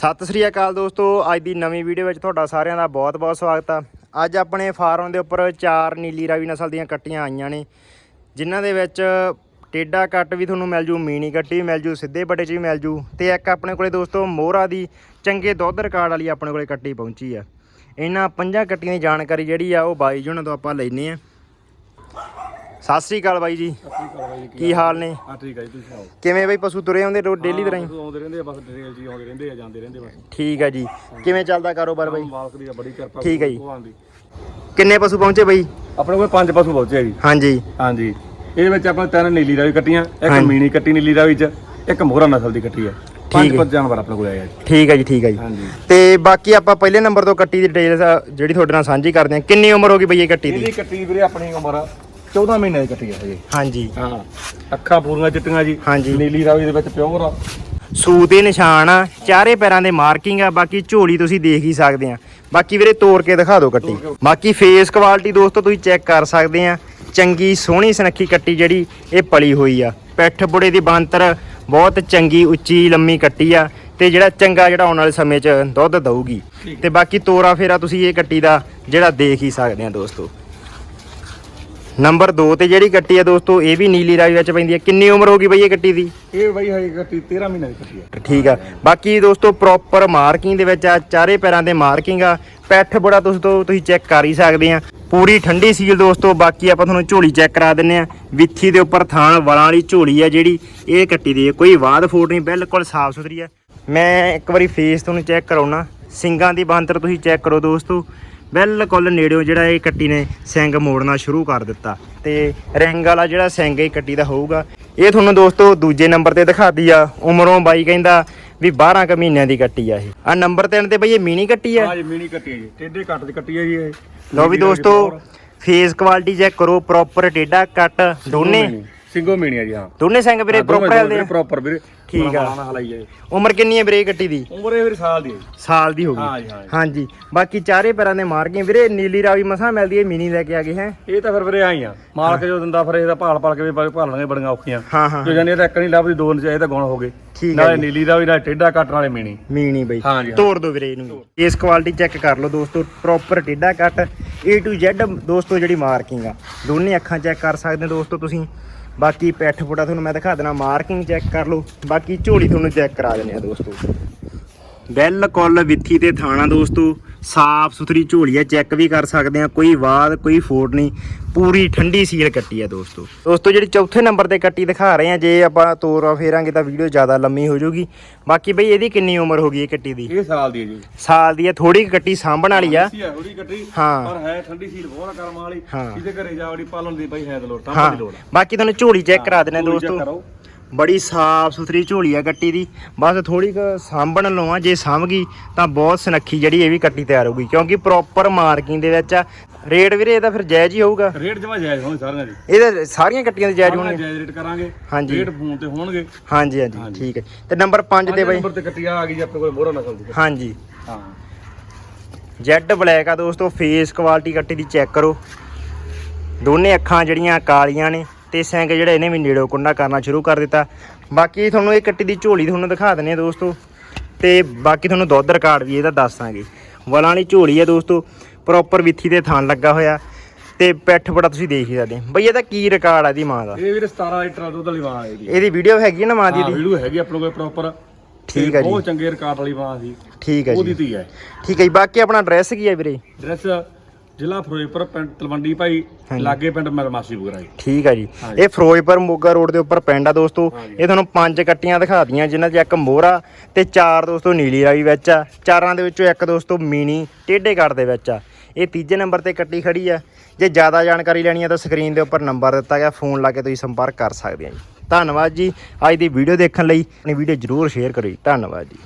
ਸਤਿ ਸ੍ਰੀ ਅਕਾਲ ਦੋਸਤੋ, ਅੱਜ ਦੀ ਨਵੀਂ ਵੀਡੀਓ ਵਿੱਚ ਤੁਹਾਡਾ ਸਾਰਿਆਂ ਦਾ ਬਹੁਤ-ਬਹੁਤ ਸਵਾਗਤ ਆ। ਅੱਜ ਆਪਣੇ ਫਾਰਮ ਦੇ ਉੱਪਰ ਚਾਰ ਨੀਲੀ ਰਾਵੀ ਨਸਲ ਦੀਆਂ ਕੱਟੀਆਂ ਆਈਆਂ ਨੇ, ਜਿਨ੍ਹਾਂ ਦੇ ਵਿੱਚ ਟੇਡਾ ਕੱਟ ਵੀ ਤੁਹਾਨੂੰ ਮਿਲ ਜੂ, ਮੀਣੀ ਕੱਟੀ ਵੀ ਮਿਲ ਜੂ, ਸਿੱਧੇ ਬੱਟੇ 'ਚ ਵੀ ਮਿਲ ਜੂ ਤੇ ਇੱਕ ਆਪਣੇ ਕੋਲੇ ਦੋਸਤੋ ਮੋਹਰਾ ਦੀ ਚੰਗੇ ਦੁੱਧ ਰਿਕਾਰਡ ਵਾਲੀ ਆਪਣੇ ਕੋਲੇ ਕੱਟੀ ਪਹੁੰਚੀ ਆ। ਇਹਨਾਂ ਪੰਜਾਂ ਕੱਟੀਆਂ ਦੀ ਜਾਣਕਾਰੀ ਜਿਹੜੀ ਆ ਉਹ ਬਾਈ ਜੀ ਤੋਂ ਆਪਾਂ ਲੈਨੇ ਆ। ਸਤਿ ਸ੍ਰੀ ਅਕਾਲ ਬਾਈ ਜੀ। ਕੀ ਹਾਲ ਨੇ? ਹਾਂ ਠੀਕ ਹੈ ਜੀ ਤੁਸੀਂ ਸੁਣਾਓ? ਕਿਵੇਂ ਬਈ ਪਸ਼ੂ ਤੁਰੇ ਆਉਂਦੇ ਰੋਜ਼ ਡੇਲੀ ਤਰ੍ਹਾਂ ਹੀ? ਹਾਂ, ਆਉਂਦੇ ਰਹਿੰਦੇ ਆ ਬਸ ਡਿਟੇਲ ਜੀ ਆਉਂਦੇ ਰਹਿੰਦੇ ਆ ਜਾਂਦੇ ਰਹਿੰਦੇ ਬਸ। ਠੀਕ ਆ ਜੀ। ਕਿਵੇਂ ਚੱਲਦਾ ਕਾਰੋਬਾਰ ਬਾਈ? ਮਾਲਕ ਦੀ ਤਾਂ ਬੜੀ ਕਿਰਪਾ ਠੀਕ ਹੈ ਜੀ। ਭਗਵਾਨ ਦੀ। ਕਿੰਨੇ ਪਸ਼ੂ ਪਹੁੰਚੇ ਬਾਈ? ਆਪਣੇ ਕੋਲ ਪੰਜ ਪਸ਼ੂ ਪਹੁੰਚੇ ਆ ਜੀ। ਹਾਂਜੀ। ਹਾਂਜੀ। ਇਹਦੇ ਵਿੱਚ ਆਪਾਂ ਤਿੰਨ ਨੀਲੀ ਰਾਵੀ ਕੱਟੀਆਂ ਇੱਕ ਹਾਂਜੀ। ਮੀਣੀ ਕੱਟੀ ਨੀਲੀ ਰਾਵੀ ਚ ਇੱਕ ਮੋਹਰਾ ਨਸਲ ਦੀ ਕੱਟੀ ਆ। ਠੀਕ ਪੰਜ ਹੈ। ਪੰਜ ਜਾਨਵਰ ਆਪਣੇ ਕੋਲ ਆਏ ਆ ਜੀ। ਠੀਕ ਹੈ ਜੀ ਠੀਕ ਹੈ ਜੀ। ਹਾਂਜੀ। ਤੇ ਬਾਕੀ ਆਪਾਂ ਪਹਿਲੇ ਨੰਬਰ ਤੋਂ ਕੱਟੀ ਦੀ ਡਿਟੇਲਸ ਜਿਹੜੀ ਤੁਹਾਡੇ ਨਾਲ ਸਾਂਝੀ ਕਰਦੇ ਹਾਂ। ਕਿੰਨੀ ਉਮਰ ਹੋ ਗਈ ਬਈ ਇਹ ਕੱਟੀ ਦੀ? ਇਹਦੀ ਕੱਟੀ ਵੀਰੇ ਆਪਣੀ ਉਮਰ 14 ਮਹੀਨੇ ਦੀ ਕੱਟੀ ਆ ਹਜੇ। ਹਾਂਜੀ। ਹਾਂ ਅੱਖਾਂ ਪੂਰੀਆਂ ਚਿੱਟੀਆਂ ਜੀ। ਹਾਂਜੀ। ਨੀਲੀ ਰਾਵੀ ਦੇ ਵਿੱਚ ਪਿਓਰ ਆ। ਸੂ ਦੇ ਨਿਸ਼ਾਨ ਆ ਚਾਰੇ ਪੈਰਾਂ ਦੇ ਮਾਰਕਿੰਗ ਆ ਬਾਕੀ ਝੋਲੀ ਤੁਸੀਂ ਦੇਖ ਹੀ ਸਕਦੇ ਆ। ਬਾਕੀ ਵੀਰੇ ਤੋੜ ਕੇ ਦਿਖਾ ਦਿਓ ਕੱਟੀ। ਬਾਕੀ ਫੇਸ ਕੁਆਲਿਟੀ ਦੋਸਤੋ ਤੁਸੀਂ ਚੈੱਕ ਕਰ ਸਕਦੇ ਆ। ਚੰਗੀ ਸੋਹਣੀ ਸੁਨੱਖੀ ਕੱਟੀ ਜਿਹੜੀ ਇਹ ਪਲੀ ਹੋਈ ਆ। ਪਿੱਠ ਬੁੜੇ ਦੀ ਬਾਂਤਰ ਬਹੁਤ ਚੰਗੀ ਉੱਚੀ ਲੰਮੀ ਕੱਟੀ ਆ ਤੇ ਜਿਹੜਾ ਚੰਗਾ ਜਿਹੜਾ ਆਉਣ ਵਾਲੇ ਸਮੇਂ 'ਚ ਦੁੱਧ ਦਊਗੀ। ਤੇ ਬਾਕੀ ਤੋਰਾ ਫੇਰਾ ਤੁਸੀਂ ਇਹ ਕੱਟੀ ਦਾ ਜਿਹੜਾ ਦੇਖ ਹੀ ਸਕਦੇ ਆ ਦੋਸਤੋ। ਨੰਬਰ 2 ਤੇ ਜਿਹੜੀ ਕੱਟੀ ਆ ਦੋਸਤੋ ਇਹ ਵੀ ਨੀਲੀ ਰਾਵੀ ਵਿੱਚ ਪੈਂਦੀ ਆ। ਕਿੰਨੀ ਉਮਰ ਹੋ ਗਈ ਬਈ ਇਹ ਕੱਟੀ ਦੀ? ਇਹ ਬਾਈ ਹਜੇ ਕੱਟੀ 13 ਮਹੀਨੇ ਦੀ ਕੱਟੀ ਆ। ਠੀਕ ਆ। ਬਾਕੀ ਦੋਸਤੋ ਪ੍ਰੋਪਰ ਮਾਰਕਿੰਗ ਦੇ ਵਿੱਚ ਆ ਚਾਰੇ ਪੈਰਾਂ ਦੇ ਮਾਰਕਿੰਗ ਆ। ਪੈਠ ਬੜਾ ਤੁਸੀਂ ਤੋਂ ਤੁਸੀਂ ਚੈੱਕ ਕਰ ਹੀ ਸਕਦੇ ਆ। ਪੂਰੀ ਠੰਡੀ ਸੀਲ ਦੋਸਤੋ ਬਾਕੀ ਆਪਾਂ ਤੁਹਾਨੂੰ ਝੋਲੀ ਚੈੱਕ ਕਰਾ ਦਿੰਨੇ ਆ। ਵਿੱਥੀ ਦੇ ਉੱਪਰ ਥਾਣ ਵਾਲਾਂ ਵਾਲੀ ਝੋਲੀ ਆ ਜਿਹੜੀ ਇਹ ਕੱਟੀ ਦੀ ਹੈ ਕੋਈ ਵਾਦ ਫੋਟ ਨਹੀਂ ਬਿਲਕੁਲ ਸਾਫ਼ ਸੁਥਰੀ ਆ। ਮੈਂ ਇੱਕ ਵਾਰੀ ਫੇਸ ਤੁਹਾਨੂੰ ਚੈੱਕ ਕਰਾਉਣਾ ਸਿੰਗਾਂ ਦੀ ਬਾਂਦਰ ਤੁਸੀਂ ਚੈੱਕ ਕਰੋ ਦੋਸਤੋ। ਬਿਲਕੁਲ ਨੇੜਿਓਂ ਜਿਹੜਾ ਇਹ ਕੱਟੀ ਨੇ ਸਿੰਗ ਮੋੜਨਾ ਸ਼ੁਰੂ ਕਰ ਦਿੱਤਾ ਤੇ ਰਿੰਗ ਵਾਲਾ ਜਿਹੜਾ ਸਿੰਗ ਇਹ ਕੱਟੀ ਦਾ ਹੋਊਗਾ। ਇਹ ਤੁਹਾਨੂੰ ਦੋਸਤੋ ਦੂਜੇ ਨੰਬਰ ਤੇ ਦਿਖਾਤੀ ਆ। ਉਮਰੋਂ ਬਾਈ ਕਹਿੰਦਾ ਵੀ 12 ਕ ਮਹੀਨਿਆਂ ਦੀ ਕੱਟੀ ਆ ਇਹ। ਆ ਨੰਬਰ 3 ਤੇ ਬਈ ਇਹ ਮੀਨੀ ਕੱਟੀ ਆ। ਹਾਂ ਜੀ ਮੀਣੀ ਕੱਟੀ ਆ ਜੀ। ਟੇਡੇ ਕੱਟ ਦੀ ਕੱਟੀ ਆ ਜੀ ਇਹ। ਲਓ ਵੀ ਦੋਸਤੋ ਫੇਸ ਕੁਆਲਿਟੀ ਚੈੱਕ ਕਰੋ ਪ੍ਰੋਪਰ ਟੇਡਾ ਕੱਟ ਦੋਨੇ। ਸਿੰਗੋ ਮੀਣੀ ਆ ਜੀ ਹਾਂ। ਦੋਨੇ ਸਿੰਘ ਵੀਰੇ ਪ੍ਰੋਪਰ ਹੈਲਦੇ ਆ। ਪ੍ਰੋਪਰ ਵੀਰੇ। ਠੀਕ ਆ। ਆ ਹਲਾਈ ਜਾਏ ਉਮਰ ਕਿੰਨੀ ਹੈ ਵੀਰੇ ਕੱਟੀ ਦੀ? ਉਮਰ ਇਹ ਵੀਰੇ ਸਾਲ ਦੀ ਹੈ। ਸਾਲ ਦੀ ਹੋ ਗਈ। ਹਾਂਜੀ। ਬਾਕੀ ਚਾਰੇ ਪੈਰਾਂ ਦੇ ਮਾਰ ਗਏ ਵੀਰੇ ਨੀਲੀ ਰਾਵੀ ਮਸਾਂ ਮਿਲਦੀ ਹੈ ਮਿਨੀ ਲੈ ਕੇ ਆ ਗਏ ਹੈ। ਇਹ ਤਾਂ ਫਿਰ ਵੀਰੇ ਆਈ ਆ। ਮਾਲਕ ਜੋ ਦਿੰਦਾ ਫਿਰ ਇਹਦਾ ਭਾਲ ਭਾਲ ਕੇ ਵੀ ਭਾਲਣਗੇ ਬੜੀਆਂ ਔਖੀਆਂ। ਜੋ ਜਾਨੀ ਇਹ ਤਾਂ ਇੱਕ ਨਹੀਂ ਲੱਭਦੀ ਦੋ ਨੇ ਇਹ ਤਾਂ ਗੁਣ ਹੋ ਗਏ। ਨਾਲੇ। ਨੀਲੀ ਦਾ ਵੀ ਨਾਲੇ ਟੇਡਾ ਕੱਟ ਨਾਲੇ ਮੀਣੀ। ਮੀਣੀ ਬਈ। ਤੋੜ ਦੋ ਵੀਰੇ ਇਹਨੂੰ ਇਸ ਕੁਆਲਿਟੀ ਚੈੱਕ ਕਰ ਲਓ ਦੋਸਤੋ ਪ੍ਰੋਪਰ ਟੇਡਾ ਕੱਟ A to Z ਦੋਸਤੋ ਜਿਹੜੀ ਮਾਰਕਿੰਗ ਆ। ਦੋਨੇ ਅੱਖਾਂ ਚੈੱਕ ਕਰ ਸਕਦੇ ਦੋਸਤੋ ਤੁਸੀਂ। ਬਾਕੀ ਪੈਠ ਫੁੱਟਾ ਤੁਹਾਨੂੰ ਮੈਂ ਦਿਖਾ ਦੇਣਾ ਮਾਰਕਿੰਗ ਚੈੱਕ ਕਰ ਲਓ। ਬਾਕੀ ਝੋਲੀ ਤੁਹਾਨੂੰ ਚੈੱਕ ਕਰਾ ਦਿੰਦੇ ਆ ਦੋਸਤੋ। ਬਿਲਕੁਲ ਵਿੱਥੀ ਤੇ ਥਾਣਾ ਦੋਸਤੋ। ਸਾਫ਼ ਸੁਥਰੀ ਝੋਲੀ ਹੈ ਚੈੱਕ ਵੀ ਕਰ ਸਕਦੇ ਆ ਕੋਈ ਵਾਦ ਕੋਈ ਫੋਟ ਨਹੀਂ ਪੂਰੀ ਠੰਡੀ ਸੀਲ ਕੱਟੀ ਆ ਦੋਸਤੋ। ਦੋਸਤੋ ਜਿਹੜੀ ਚੌਥੇ ਨੰਬਰ ਤੇ ਕੱਟੀ ਦਿਖਾ ਰਹੇ ਆ ਜੇ ਆਪਾਂ ਤੋਰਾ ਫੇਰਾਂਗੇ ਤਾਂ ਵੀਡੀਓ ਜ਼ਿਆਦਾ ਲੰਮੀ ਹੋ ਜਾਊਗੀ। ਬਾਕੀ ਬਈ ਇਹਦੀ ਕਿੰਨੀ ਉਮਰ ਹੋ ਗਈ ਇਹ ਕੱਟੀ ਦੀ? ਇਹ ਸਾਲ ਦੀ ਹੈ ਜੀ। ਸਾਲ ਦੀ ਆ ਥੋੜੀ ਕੱਟੀ ਸਾਂਭਣ ਵਾਲੀ ਆ। ਉਹਦੀ ਕੱਟੀ ਹਾਂ। ਪਰ ਹੈ ਠੰਡੀ ਸੀਲ ਬਹੁਤ ਕਰਮ ਵਾਲੀ। ਹਾਂ। ਇਹਦੇ ਘਰੇ ਜਾ ਵੜੀ ਪਾਲਣ ਦੀ ਬਾਈ ਹੈ ਤੇ ਲੋੜ ਹਾਂ। ਦੀ ਲੋੜ ਬਾਕੀ ਤੁਹਾਨੂੰ ਝੋਲੀ ਚੈੱਕ ਕਰਾ ਦਿੰਦੇ ਦੋਸਤੋ। ਬੜੀ ਸਾਫ਼ ਸੁਥਰੀ ਝੋਲੀ ਆ ਕੱਟੀ ਦੀ। ਬਸ ਥੋੜੀ ਕੁ ਸਾਂਭਣ ਲਵਾਂ ਜੇ ਸਾਂਭ ਗਈ ਤਾਂ ਬਹੁਤ ਸੁਨੱਖੀ ਜਿਹੜੀ ਇਹ ਵੀ ਕੱਟੀ ਤਿਆਰ ਹੋਊਗੀ ਕਿਉਂਕਿ ਪ੍ਰੋਪਰ ਮਾਰਕਿੰਗ ਦੇ ਵਿੱਚ ਆ। ਰੇਟ ਵੀਰੇ ਇਹਦਾ ਫਿਰ ਜਾਇਜ਼ ਹੀ ਹੋਊਗਾ। ਰੇਟ ਜਮਾ ਜਾਇਜ਼ ਹੋਣ ਸਾਰਿਆਂ ਦੀ। ਇਹਦੇ ਸਾਰੀਆਂ ਕੱਟੀਆਂ ਦੇ ਜਾਇਜ਼ ਹੋਣਗੇ ਜਾਇਜ਼ ਰੇਟ ਕਰਾਂਗੇ। ਹਾਂਜੀ। ਰੇਟ ਫੋਨ ਤੇ ਹੋਣਗੇ। ਹਾਂਜੀ ਹਾਂਜੀ। ਠੀਕ ਹੈ। ਤੇ ਨੰਬਰ 5 ਤੇ ਪੰਜ ਬਈ। ਨੰਬਰ ਤੇ ਕੱਟੀ ਆ ਗਈ ਜੀ ਆਪਣੇ ਕੋਲ ਮੋਹਰਾ ਨਸਲ ਦੀ ਹਾਂਜੀ। ਹਾਂ। ਜੈਡ ਬਲੈਕ ਆ ਦੋਸਤੋ ਫੇਸ ਕੁਆਲਿਟੀ ਕੱਟੀ ਦੀ ਚੈੱਕ ਕਰੋ। ਦੋਨੇ ਅੱਖਾਂ ਜਿਹੜੀਆਂ ਕਾਲੀਆਂ ਨੇ। ਤੇ ਸਿੰਘ ਜਿਹੜਾ ਇਹਨੇ ਵੀ ਨੇੜੋ ਕੁੰਡਾ ਕਰਨਾ ਸ਼ੁਰੂ ਕਰ ਦਿੱਤਾ। ਬਾਕੀ ਤੁਹਾਨੂੰ ਇਹ ਕੱਟੀ ਦੀ ਝੋਲੀ ਤੁਹਾਨੂੰ ਦਿਖਾ ਦਿੰਦੇ ਆ ਦੋਸਤੋ। ਤੇ ਬਾਕੀ ਤੁਹਾਨੂੰ ਦੁੱਧ ਰਿਕਾਰਡ ਵੀ ਇਹਦਾ ਦੱਸਾਂਗੇ ਵਲਾਂ ਵਾਲੀ ਝੋਲੀ ਆ ਦੋਸਤੋ ਪ੍ਰੋਪਰ ਵਿੱਥੀ ਤੇ ਥਾਨ ਲੱਗਾ ਹੋਇਆ। ਤੇ ਪਿੱਠ ਬੜਾ ਤੁਸੀਂ ਦੇਖ ਹੀ ਸਕਦੇ ਹੋ। ਬਈ ਇਹਦਾ ਕੀ ਰਿਕਾਰਡ ਆ ਇਹਦੀ ਮਾਂ ਦਾ? ਇਹ ਵੀਰੇ 17 ਲੀਟਰ ਦਾ ਦੁੱਧ ਵਾਲੀ ਮਾਂ ਹੈ ਜੀ ਇਹਦੀ ਵੀਡੀਓ ਹੈਗੀ ਨਾ ਮਾਂ ਦੀ ਹਾਂ ਦੀ ਵੀਡੀਓ ਹੈਗੀ ਆਪਣੇ ਕੋਲ ਪ੍ਰੋਪਰ ਠੀਕ ਹੈ ਜੀ। ਬਹੁਤ ਚੰਗੇ ਰਿਕਾਰਡ ਵਾਲੀ ਮਾਂ ਸੀ। ਠੀਕ ਹੈ ਉਹਦੀ ਜੀ। ਧੀ ਹੈ ਠੀਕ ਹੈ ਜੀ ਬਾਕੀ ਆਪਣਾ ਐਡਰੈਸ ਕੀ ਹੈ ਵੀਰੇ? ਡਰੈਸ ਜ਼ਿਲ੍ਹਾ ਫਿਰੋਜ਼ਪੁਰ ਪਿੰਡ ਤਲਵੰਡੀ ਭਾਈ। ਲਾਗੇ ਪਿੰਡ ਮਰਮਾਸੀ ਬੁਗਰਾਈ ਠੀਕ ਹੈ ਜੀ। ਇਹ ਫਿਰੋਜ਼ਪੁਰ ਮੋਗਾ ਰੋਡ ਦੇ ਉੱਪਰ ਪਿੰਡ ਆ ਦੋਸਤੋ। ਇਹ ਤੁਹਾਨੂੰ ਪੰਜ ਕੱਟੀਆਂ ਦਿਖਾਤੀਆਂ ਜਿਨ੍ਹਾਂ 'ਚ ਇੱਕ ਮੋਹਰਾ ਤੇ ਚਾਰ ਦੋਸਤੋ ਨੀਲੀ ਰਾਵੀ ਵਿੱਚ ਆ। ਚਾਰਾਂ ਦੇ ਵਿੱਚੋਂ ਇੱਕ ਦੋਸਤੋ ਮੀਨੀ ਟੇਢੇ ਕੱਟ ਦੇ ਵਿੱਚ ਆ। ਇਹ ਤੀਜੇ ਨੰਬਰ ਤੇ ਕੱਟੀ ਖੜੀ ਆ। ਜੇ ਜ਼ਿਆਦਾ ਜਾਣਕਾਰੀ ਲੈਣੀ ਆ ਤਾਂ ਸਕਰੀਨ ਦੇ ਉੱਪਰ ਨੰਬਰ ਦਿੱਤਾ ਗਿਆ ਫੋਨ ਲਾ ਕੇ ਤੁਸੀਂ ਸੰਪਰਕ ਕਰ ਸਕਦੇ ਆ ਜੀ। ਧੰਨਵਾਦ ਜੀ। ਅੱਜ ਦੀ ਵੀਡੀਓ ਦੇਖਣ ਲਈ ਆਪਣੀ ਵੀਡੀਓ ਜਰੂਰ ਸ਼ੇਅਰ ਕਰੋ ਜੀ। ਧੰਨਵਾਦ ਜੀ।